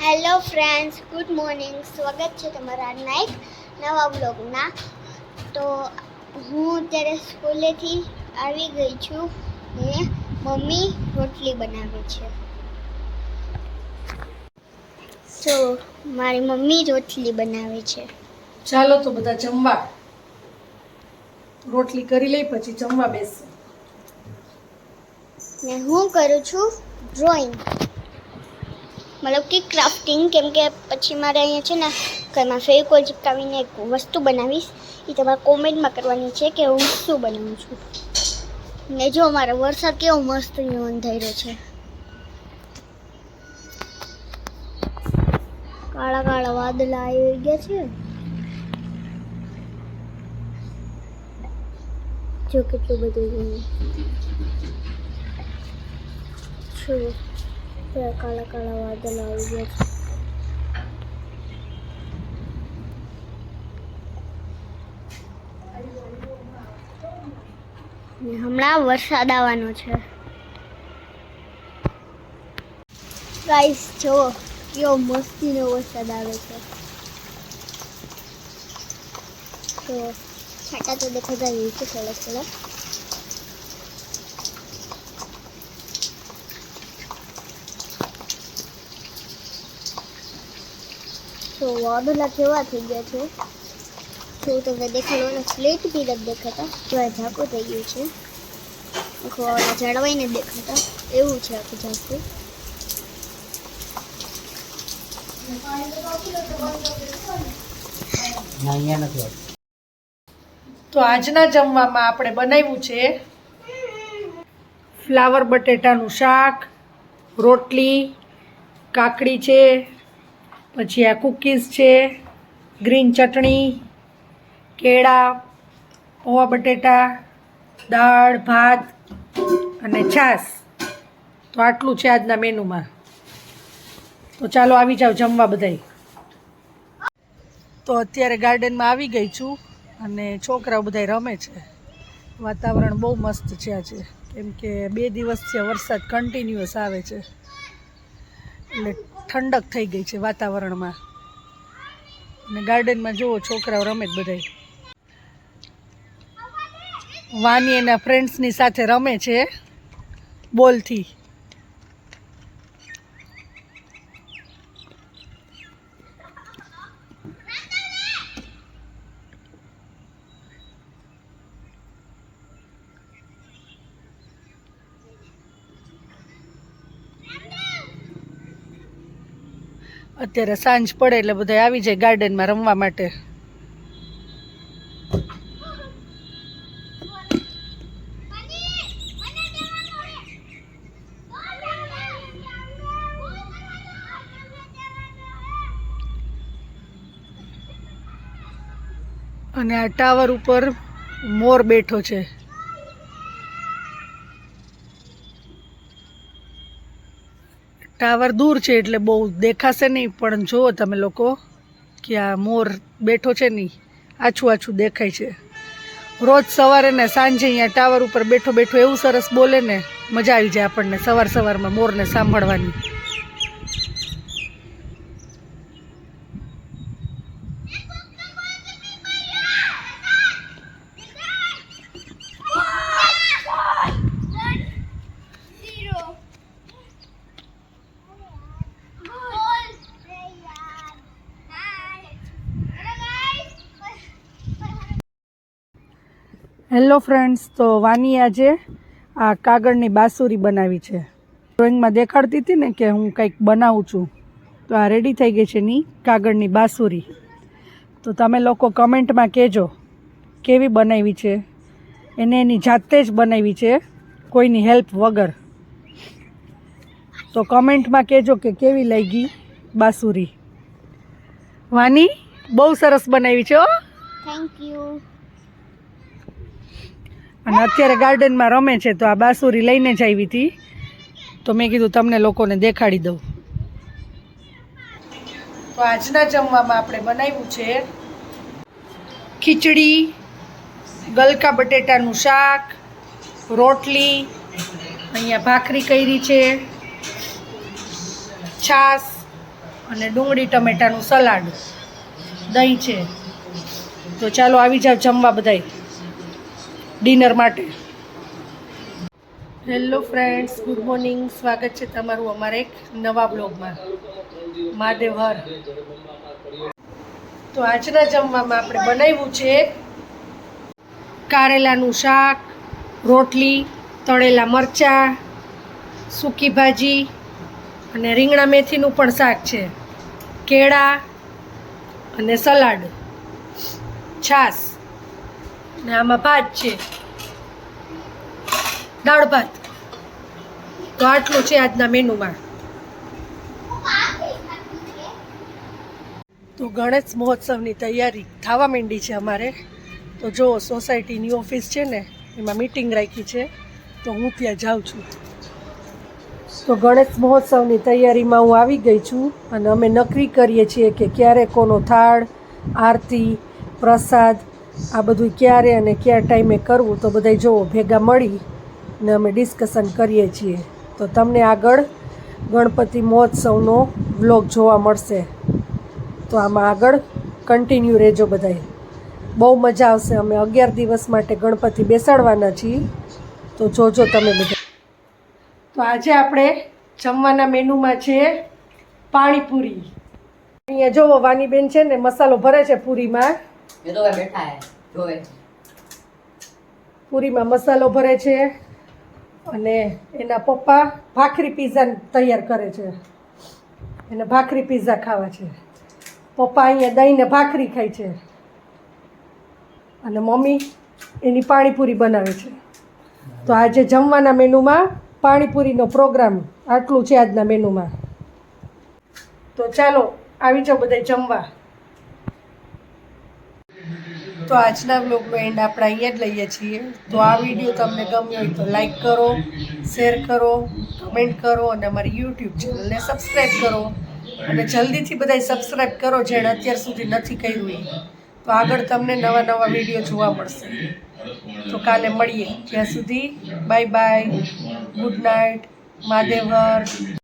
Hello friends good morning. સ્વાગત છે તમારા એક નવા બ્લોગના તો હું અત્યારે સ્કૂલેથી આવી ગઈ છું ને મમ્મી રોટલી બનાવે છે. તો મારી મમ્મી રોટલી બનાવે છે. ચાલો તો બધા જમવા. રોટલી કરી લઈ પછી જમવા બેસ ને હું કરું છું ડ્રોઈંગ મતલબ કે ક્રાફ્ટિંગ કેમ કે પછી મારે અહીંયા છે ને ઘરમાં ફેવિકોલ ચિપકાવીને એક વસ્તુ બનાવીશ, એ તમારે કોમેન્ટમાં કરવાની છે કે હું શું બનાવું છું. ને જો મારો વરસાદ કેવો મસ્ત નોંધાયેલો છે. કાળા કાળા વાદળા આવી ગયા છે. જો કેટલું બધું ત્યાં કાળા કાળા વાદળ આવી ગયા છે હમણાં વરસાદ આવવાનો છે. ગાઈસ જો કેવો મસ્તીનો વરસાદ આવે છે. તો છાટા તો દેખાતા રહી છે થોડા થોડા તો વાદળા કેવા થઈ ગયા છે? તો તમને દેખાડો અને સ્લેટ બી નથી દેખાતા. જો આ ઝાંકો થઈ ગયું છે. આખું વાદળા જળવાઈને દેખાતા. એવું છે આખું ઝાંકું. તો આજના જમવામાં આપણે બનાવ્યું છે ફ્લાવર બટેટાનું શાક રોટલી કાકડી છે પછી આ કૂકીઝ છે, ગ્રીન ચટણી, કેળા પૌવા બટેટા, દાળ, ભાત અને છાશ. તો આટલું છે આજના મેનુમાં. તો ચાલો આવી જાઓ જમવા બધાય. તો અત્યારે ગાર્ડનમાં આવી ગઈ છું અને છોકરાઓ બધા રમે છે. વાતાવરણ બહુ મસ્ત છે આજે. કેમ કે બે દિવસથી વરસાદ કન્ટિન્યુઅસ આવે છે. એટલે ઠંડક થઈ ગઈ છે વાતાવરણમાં. અને ગાર્ડનમાં જુઓ, છોકરાઓ રમે જ બધાય. વાની એના ફ્રેન્ડ્સની સાથે રમે છે બોલથી. અત્યારે સાંજ પડે એટલે બધા આવી જાય ગાર્ડનમાં રમવા માટે. અને આ ટાવર ઉપર મોર બેઠો છે. ટાવર દૂર છે એટલે બહુ દેખાશે નહીં, પણ જુઓ તમે લોકો કે આ મોર બેઠો છે નહીં, આછું આછું દેખાય છે. રોજ સવારે ને સાંજે અહીંયા ટાવર ઉપર બેઠો બેઠો એવું સરસ બોલે ને, મજા આવી જાય આપણને સવાર સવારમાં મોરને સાંભળવાની. હેલો ફ્રેન્ડ્સ તો વાની આજે આ કાગળની બાસુરી બનાવી છે. ડ્રોઈંગમાં દેખાડતી હતી ને કે હું કંઈક બનાવું છું. તો આ રેડી થઈ ગઈ છે ની કાગળની બાસુરી. તો તમે લોકો કમેન્ટમાં કહેજો, કેવી બનાવી છે? એને એની જાતે જ બનાવી છે, કોઈની હેલ્પ વગર. તો કમેન્ટમાં કહેજો કે કેવી લાગી બાસુરી. વાની, બહુ સરસ બનાવી છે હો. થેન્ક યુ અને અત્યારે ગાર્ડનમાં રમે છે તો આ બાસુરી લઈને જ આવી હતી. તો મેં કીધું તમને લોકોને દેખાડી દઉં. તો આજના જમવામાં આપણે બનાવ્યું છે ખીચડી, ગલકા બટેટાનું શાક, રોટલી, અહીંયા ભાખરી કરી છે છાસ અને ડુંગળી ટમેટાનું સલાડ. દહીં છે. તો ચાલો આવી જાવ જમવા બધાય. ડિનર માટે. Hello friends, good morning. સ્વાગત છે તમારું અમારા એક નવા બ્લોગમાં. મહાદેવ હર. તો આજના જમવામાં આપણે બનાવ્યું છે કારેલાનું શાક, રોટલી, તળેલા મરચાં, સૂકી ભાજી અને રીંગણા મેથીનું પણ શાક છે. કેળા અને સલાડ. છાશ. ને આમાં ભાત છે. દાળ ભાત. તો આટલું છે આજના મેનુમાં. તો ગણેશ મહોત્સવની તૈયારી થવા માંડી છે અમારે. તો જો સોસાયટીની ઓફિસ છે ને, એમાં મિટિંગ રાખી છે. તો હું ત્યાં જાઉં છું. તો ગણેશ મહોત્સવની તૈયારીમાં હું આવી ગઈ છું અને અમે નક્કી કરીએ છીએ કે ક્યારે કોનો થાળ, આરતી, પ્રસાદ આ બધું ક્યારે અને કયા ટાઈમે કરવું તો બધા જુઓ, ભેગા મળી ને અમે ડિસ્કશન કરીએ છીએ. તો તમને આગળ ગણપતિ મહોત્સવનો વ્લોગ જોવા મળશે. તો આમાં આગળ કન્ટિન્યુ રહેજો બધાય. બહુ મજા આવશે. અમે અગિયાર દિવસ માટે ગણપતિ બેસાડવાના છીએ. તો જોજો તમે બધા તો આજે આપણે જમવાના મેનુમાં છે પાણીપુરી. અહીંયા જોવો વાનીબેન છે ને મસાલો ભરે છે પૂરીમાં. ये तो वह बैठा है जो है પૂરીમાં મસાલો ભરે છે અને એના પપ્પા ભાખરી પીઝા તૈયાર કરે છે એને ભાખરી પીઝા ખાવા છે પપ્પા અહીંયા દહીંને ભાખરી ખાય છે અને મમ્મી એની પાણીપુરી બનાવે છે તો આજે જમવાના મેનુમાં પાણીપુરીનો પ્રોગ્રામ આટલું છે આજના મેનુમાં તો ચાલો આવી જાઓ બધા જમવા તો આજના વ્લોગનો એન્ડ આપણે અહીંયા જ લઈએ છીએ. તો આ વીડિયો તમને ગમ્યો હોય તો લાઈક કરો શેર કરો કમેન્ટ કરો અને અમારી યુટ્યુબ ચેનલને સબસ્ક્રાઈબ કરો. અને જલ્દીથી બધાય સબસ્ક્રાઈબ કરો જેણે અત્યાર સુધી નથી કર્યું તો આગળ તમને નવા નવા વીડિયો જોવા મળશે. તો કાલે મળીએ. ત્યાં સુધી બાય બાય ગુડ નાઇટ મહાદેવર